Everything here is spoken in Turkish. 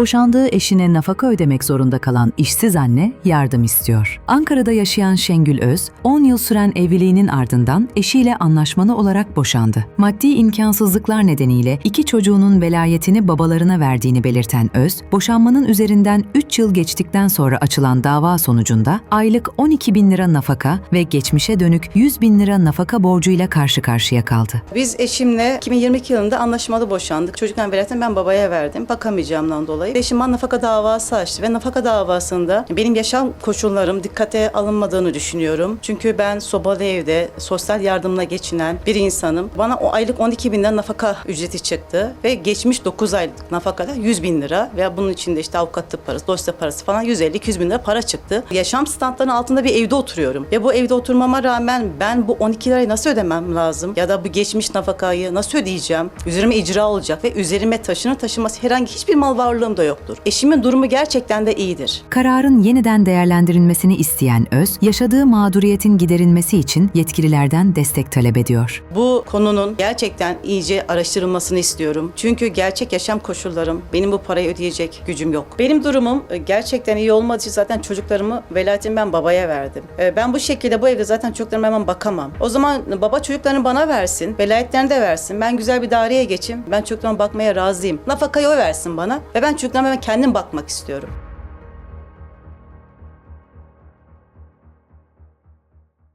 Boşandığı eşine nafaka ödemek zorunda kalan işsiz anne yardım istiyor. Ankara'da yaşayan Şengül Öz, 10 yıl süren evliliğinin ardından eşiyle anlaşmalı olarak boşandı. Maddi imkansızlıklar nedeniyle iki çocuğunun velayetini babalarına verdiğini belirten Öz, boşanmanın üzerinden 3 yıl geçtikten sonra açılan dava sonucunda aylık 12 bin lira nafaka ve geçmişe dönük 100 bin lira nafaka borcuyla karşı karşıya kaldı. Biz eşimle 2022 yılında anlaşmalı boşandık. Çocukken velayetini ben babaya verdim. Bakamayacağımdan dolayı. Eşim bana nafaka davası açtı ve nafaka davasında benim yaşam koşullarım dikkate alınmadığını düşünüyorum. Çünkü ben sobalı evde sosyal yardımla geçinen bir insanım. Bana o aylık 12 binden nafaka ücreti çıktı ve geçmiş 9 aylık nafakada 100 bin lira ve bunun içinde işte avukatlık parası, dosya parası falan 150-200 bin lira para çıktı. Yaşam standlarının altında bir evde oturuyorum ve bu evde oturmama rağmen ben bu 12 lirayı nasıl ödemem lazım? Ya da bu geçmiş nafakayı nasıl ödeyeceğim? Üzerime icra olacak ve üzerime taşını taşıması herhangi hiçbir mal varlığım yoktur. Eşimin durumu gerçekten de iyidir. Kararın yeniden değerlendirilmesini isteyen Öz, yaşadığı mağduriyetin giderilmesi için yetkililerden destek talep ediyor. Bu konunun gerçekten iyice araştırılmasını istiyorum. Çünkü gerçek yaşam koşullarım, benim bu parayı ödeyecek gücüm yok. Benim durumum e, gerçekten iyi olmadığı için zaten çocuklarımı velayetimi ben babaya verdim. E, Ben bu şekilde bu evde zaten çocuklarıma hemen bakamam. O zaman baba çocuklarını bana versin, velayetlerini de versin. Ben güzel bir daireye geçeyim. Ben çocuklarıma bakmaya razıyım. Nafakayı o versin bana ve ben çocuklarıma ben kendim bakmak istiyorum.